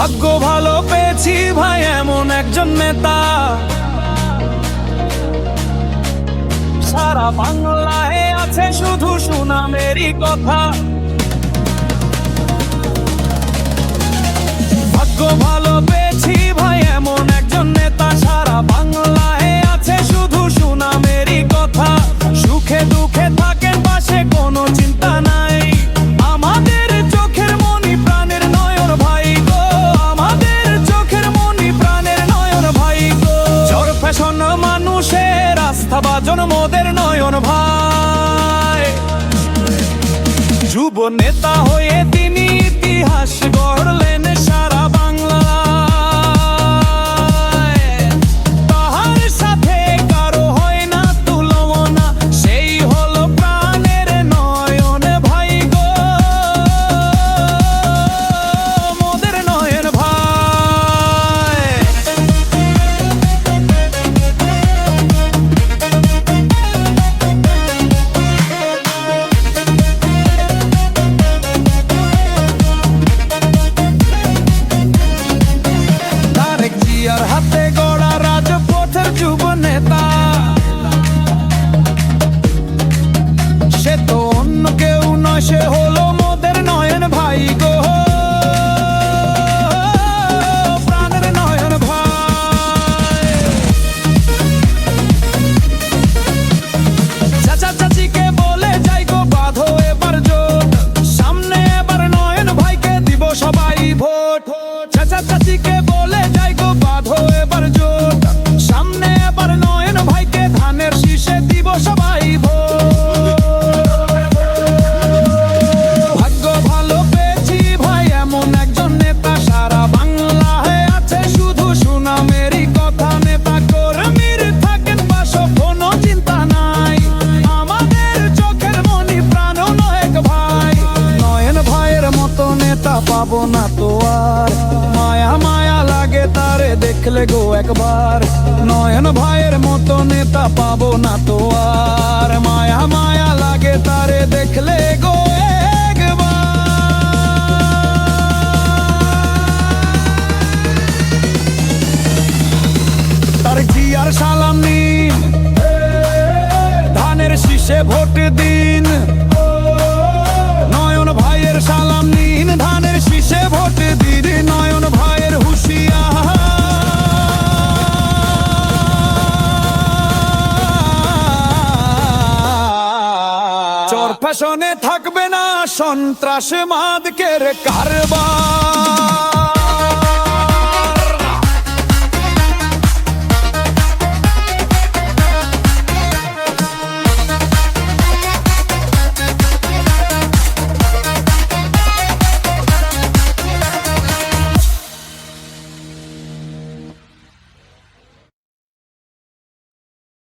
ভাগ্য ভালো পেয়েছি ভাই, এমন একজন নেতা। সারা বাংলায় আছে শুধু সুনামেরই কথা। ভাগ্য ভালো ভাই যুব নেতা হয়ে তিনি আমাদের চোখের মনি প্রাণ নয়েক ভাই। নয়ন ভাইয়ের মতো নেতা পাবো না তো আর। মায়া লাগে তারে দেখলে গো একবার। নয়ন ভাইয়ের মতো নেতা পাবো না তো আর। মায়া মায়া লাগে তারে দেখলে গো তার জিয়ার সালাম নিন। ধানের শীষে ভোট দিন। ফ্যাশনে থাকবে না সন্ত্রাস মাদকের কারবার।